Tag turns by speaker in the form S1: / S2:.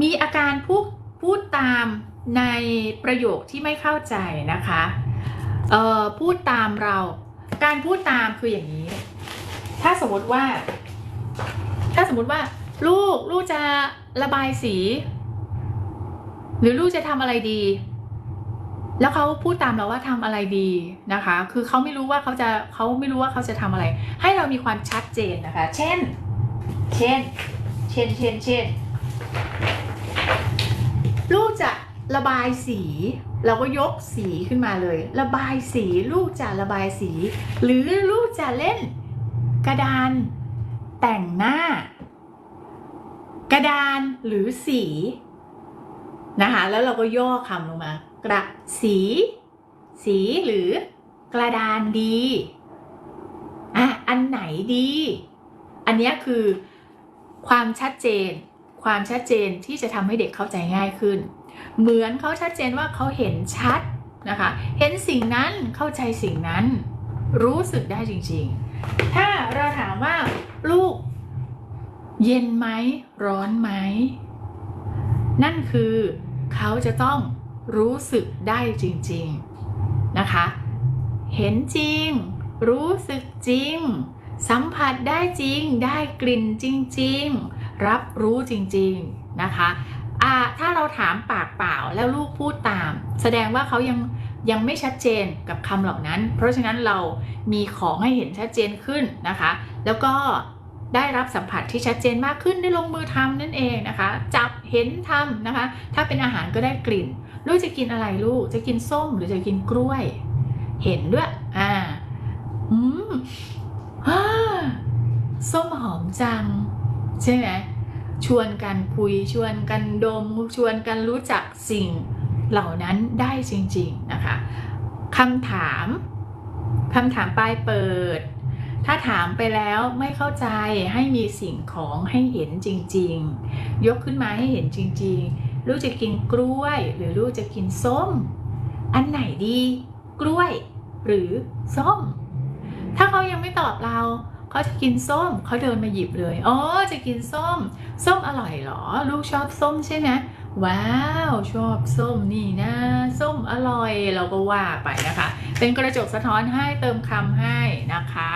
S1: มีอาการพูดพูดตามในประโยคที่ไม่เข้าใจนะคะเอ่อพูดตามเรา การพูดตามคืออย่างนี้ ถ้าสมมติว่า ถ้าสมมติว่า ลูกลูกจะระบายสี หรือลูกจะทำอะไรดี แล้วเขาพูดตามเราว่าทำอะไรดีนะคะ คือเขาไม่รู้ว่าเขาจะเขาไม่รู้ว่าเขาจะทำอะไร ให้เรามีความชัดเจนนะคะ เช่น เช่น เช่น เช่นเช่น ระบายสี เราก็ยกสีขึ้นมาเลย ระบายสีลูกจะระบายสี หรือลูกจะเล่น กระดาน แต่งหน้า กระดานหรือสีนะคะแล้วเราก็ย่อคำลงมา กระสี สีหรือกระดานดีอะอันไหนดี อันนี้คือความชัดเจน ความชัดเจนที่จะทำให้เด็กเข้าใจง่ายขึ้น เหมือนเขาชัดเจนว่าเขาเห็นชัดนะคะ เห็นสิ่งนั้นเข้าใจสิ่งนั้น รู้สึกได้จริงๆ ถ้าเราถามว่าลูกเย็นไหมร้อนไหม นั่นคือเขาจะต้องรู้สึกได้จริงๆนะคะ เห็นจริง รู้สึกจริง สัมผัสได้จริง ได้กลิ่นจริง ๆ รับรู้จริงๆนะคะ อ่าถ้าเราถามปากเปล่าแล้วลูกพูดตาม แสดงว่าเขายังยังไม่ชัดเจนกับคำเหล่านั้น เพราะฉะนั้นเรามีของให้เห็นชัดเจนขึ้นนะคะ แล้วก็ได้รับสัมผัสที่ชัดเจนมากขึ้นได้ลงมือทำนั่นเองนะคะ จับเห็นทำนะคะ ถ้าเป็นอาหารก็ได้กลิ่น ลูกจะกินอะไรลูกจะกินส้มหรือจะกินกล้วย เห็นด้วยอ่าอืมอส้มหอมจัง ใช่ไหม ชวนกันคุยชวนกันดม ชวนกันรู้จักสิ่งเหล่านั้นได้จริงๆนะคะคำถามคำถามปลายเปิด ถ้าถามไปแล้วไม่เข้าใจให้มีสิ่งของให้เห็นจริงๆ ยกขึ้นมาให้เห็นจริงๆ ลูกจะกินกล้วย หรือลูกจะกินส้ม อันไหนดี กล้วย หรือส้ม ถ้าเขายังไม่ตอบเรา เขาจะกินส้มเขาเดินมาหยิบเลยอ๋อจะกินส้ม ส้มอร่อยเหรอ ลูกชอบส้มใช่ไหมว้าวชอบส้มนี่นะ ส้มอร่อยเราก็ว่าไปนะคะ เป็นกระจกสะท้อนให้เติมคำให้นะคะ